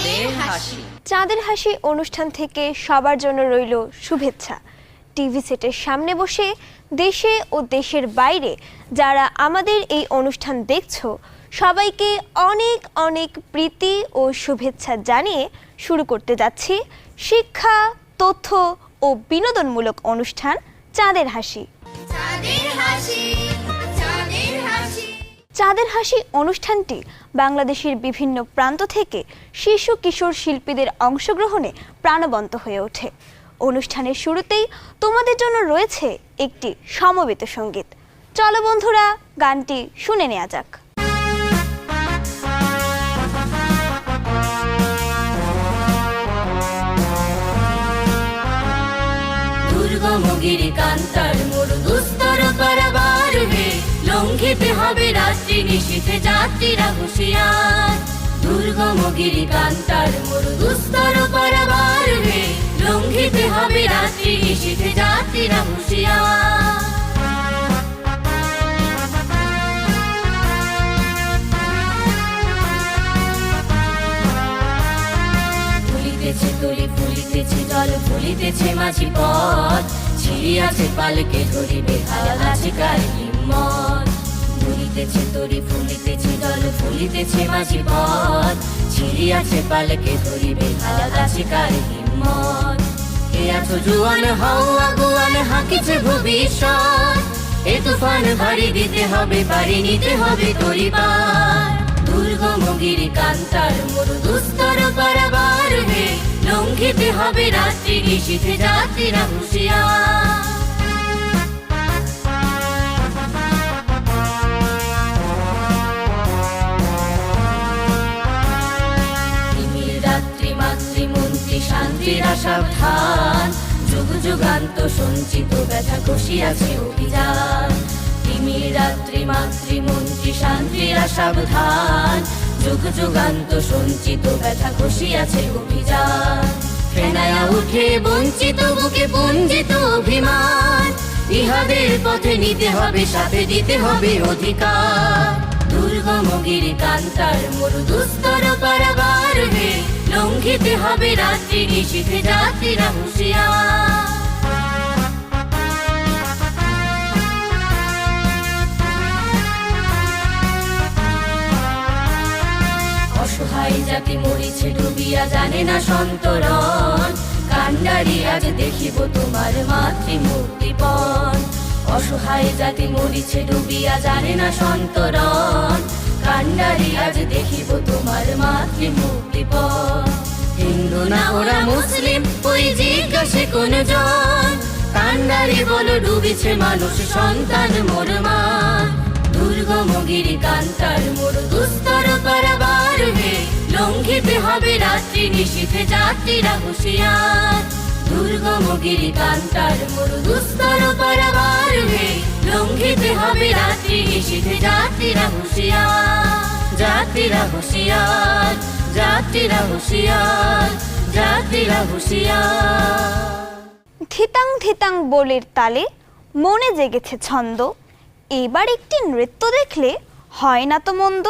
চাঁদের হাসি। চাঁদের হাসি অনুষ্ঠান থেকে সবার জন্য রইল শুভেচ্ছা। টিভি সেটের সামনে বসে দেশে ও দেশের বাইরে যারা আমাদের এই অনুষ্ঠান দেখছ সবাইকে অনেক অনেক প্রীতি ও শুভেচ্ছা জানিয়ে শুরু করতে যাচ্ছি শিক্ষা তথ্য ও বিনোদনমূলক অনুষ্ঠান চাঁদের হাসি চাঁদের হাসি। চাঁদের হাসি। চাঁদের হাসি অনুষ্ঠানটি বাংলাদেশের বিভিন্ন প্রান্ত থেকে শিশু কিশোর শিল্পীদের অংশগ্রহণে প্রাণবন্ত হয়ে ওঠে। অনুষ্ঠানের শুরুতেই তোমাদের জন্য রয়েছে একটি সমবেত সংগীত। চলো বন্ধুরা, গানটি শুনে নেওয়া যাক। কান্তার মোর দুস্তর পারাবার হে লঙ্ঘিতে হবে রাত্রি নিশীথে যাত্রীরা হুঁশিয়ার। দুর্গম গিরি কান্তার মোর দুস্তর পারাবার লঙ্ঘিতে হবে রাত্রি নিশীথে যাত্রীরা হুঁশিয়ার। মাঝি পথ। ছিড়িয়াছে পালকে ধরিবে হাল হিম্মত। ফুলিতেছে, তরি ফুলিতেছে, জল ফুলিতেছে মাঝি পথ। ছিড়িয়াছে পালকে ধরিবে আছে কার হিম্মত। এ আছো জুয়ান হও আগুয়ান, হাকিছে ভবিষ্যৎ। এ তুফান ভারী দিতে হবে, বাড়ি নিতে হবে তরিবার দুর্গম গিরি কান্তার মরু দুস্তর পারাবার হে, লঙ্ঘিতে হবে রাত্রি নিশীথে যাত্রীরা হুঁশিয়ার। মাতৃমন্ত্রী শান্তিরা সাবধান। যুগ যুগান্ত সঞ্চিত ব্যথা কষিয়াছে অভিযান। তিমির রাত্রি মাতৃমন্ত্রী শান্তিরা সাবধান। যুগ যুগান্ত সঞ্চিত ব্যথা কষিয়াছে অভিযান। ফেনায়া উঠে বঞ্চিত বুকে পুঞ্জিত অভিমান। ইহাদের পথে নিতে হবে, সাথে দিতে হবে অধিকার। দুর্গম গিরি কান্তার মরু দুস্তর পারাবার রাত্রি নিশীথে যাত্রীরা অসহায় জাতি মরিছে, ডুবিয়া জানে না সন্তরণ। কান্ডারি আজ দেখিব তোমার মাতৃ মুক্তিপণ অসহায় জাতি মরিছে, ডুবিয়া জানে না সন্তরণ। কান্ডারি আজ দেখিব তোমার মাতৃ হিন্দু না, ওরা মুসলিম। ওই জিজ্ঞাসে কোন জন কান্ডারি বলো, ডুবিছে মানুষ, সন্তান মোর মা। দুর্গম গিরি কান্তার মোর দুস্তর পারাবার হে। লঙ্ঘিতে হবে রাত্রি নিশীথে যাত্রীরা দুর্গম গিরি কান্তার মোর দুস্তর পারাবার হে। লঙ্ঘিতে হবে রাত্রি নিশীথে যাত্রীরা হুঁশিয়ার। যাত্রীরা হুঁশিয়ার। যাত্রীরা হুঁশিয়ার যাত্রীরা বলির তালে মনে জেগেছে ছন্দ। এবার একটি নৃত্য দেখলে হয় না তো মন্দ।